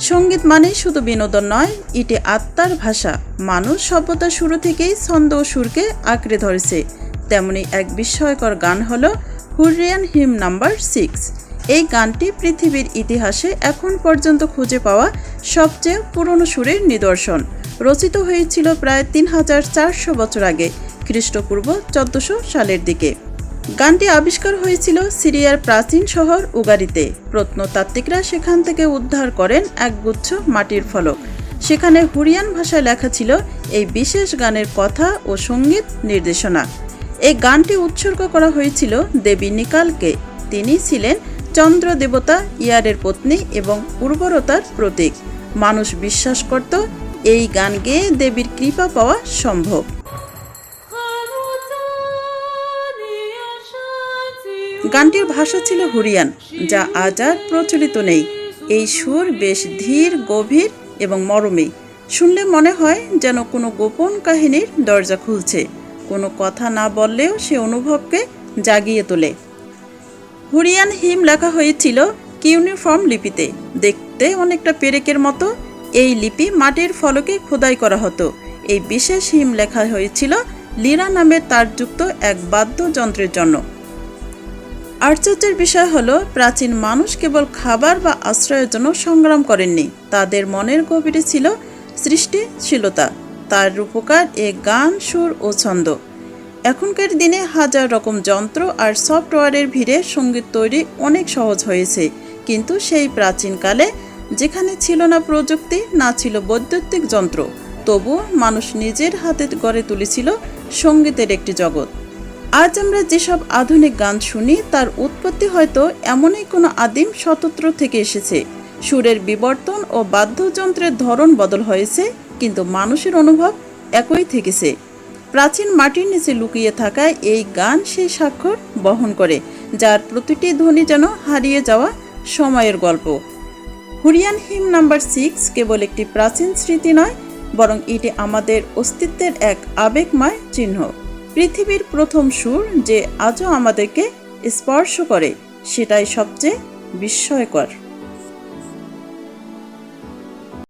সংগীত মানেই শুধু বিনোদন নয় এটি আত্মার ভাষা। মানুষ সভ্যতার শুরু থেকেই ছন্দ ও সুরকে আঁকড়ে ধরেছে। তেমনি এক বিস্ময়কর গান হল হুরিয়ান হিম নাম্বার সিক্স। এই গানটি পৃথিবীর ইতিহাসে এখন পর্যন্ত খুঁজে পাওয়া সবচেয়ে পুরনো সুরের নিদর্শন। রচিত হয়েছিল প্রায় তিন হাজার চারশো বছর আগে, খ্রিস্টপূর্ব চোদ্দশো সালের দিকে। গানটি আবিষ্কার হয়েছিল সিরিয়ার প্রাচীন শহর উগারিতে। প্রত্নতাত্ত্বিকরা সেখান থেকে উদ্ধার করেন একগুচ্ছ মাটির ফলক। সেখানে হুরিয়ান ভাষায় লেখা ছিল এই বিশেষ গানের কথা ও সংগীত নির্দেশনা। এই গানটি উৎসর্গ করা হয়েছিল দেবী নিকালকে। তিনি ছিলেন চন্দ্র দেবতা ইয়ারের পত্নী এবং উর্বরতার প্রতীক। মানুষ বিশ্বাস করত, এই গান গেয়ে দেবীর কৃপা পাওয়া সম্ভব। গানটির ভাষা ছিল হুরিয়ান, যা আজ আর প্রচলিত নেই। এই সুর বেশ ধীর, গভীর এবং মরমী। শুনলে মনে হয় যেন কোনো গোপন কাহিনীর দরজা খুলছে। কোনো কথা না বললেও সে অনুভবকে জাগিয়ে তোলে। হুরিয়ান হিম লেখা হয়েছিল কিউনিফর্ম লিপিতে। দেখতে অনেকটা পেরেকের মতো, এই লিপি মাটির ফলকে খোদাই করা হতো। এই বিশেষ হিম লেখা হয়েছিল লিরা নামের তারযুক্ত এক বাদ্যযন্ত্রের জন্য। আশ্চর্যের বিষয় হলো, প্রাচীন মানুষ কেবল খাবার বা আশ্রয়ের জন্য সংগ্রাম করেননি। তাদের মনের গভীরে ছিল সৃষ্টিশীলতা। তার রূপকার এ গান, সুর ও ছন্দ। এখনকার দিনে হাজার রকম যন্ত্র আর সফটওয়্যারের ভিড়ে সংগীত তৈরি অনেক সহজ হয়েছে। কিন্তু সেই প্রাচীনকালে যেখানে ছিল না প্রযুক্তি, না ছিল বৈদ্যুতিক যন্ত্র তবু মানুষ নিজের হাতে গড়ে তুলেছিল সঙ্গীতের একটি জগৎ। আজ আমরা যেসব আধুনিক গান শুনি, তার উৎপত্তি হয়তো এমনই কোনো আদিম শতত্র থেকে এসেছে। সুরের বিবর্তন ও বাদ্যযন্ত্রের ধরন বদল হয়েছে, কিন্তু মানুষের অনুভব একই থেকেছে। প্রাচীন মাটির নিচে লুকিয়ে থাকা এই গান সেই স্বাক্ষর বহন করে, যার প্রতিটি ধ্বনি যেন হারিয়ে যাওয়া সময়ের গল্প। হুরিয়ান হিম নাম্বার সিক্স কেবল একটি প্রাচীন স্মৃতি নয়, বরং এটি আমাদের অস্তিত্বের এক আবেগময় চিহ্ন। পৃথিবীর প্রথম সুর যে আজও আমাদেরকে স্পর্শ করে সেটাই সবচেয়ে বিস্ময়কর।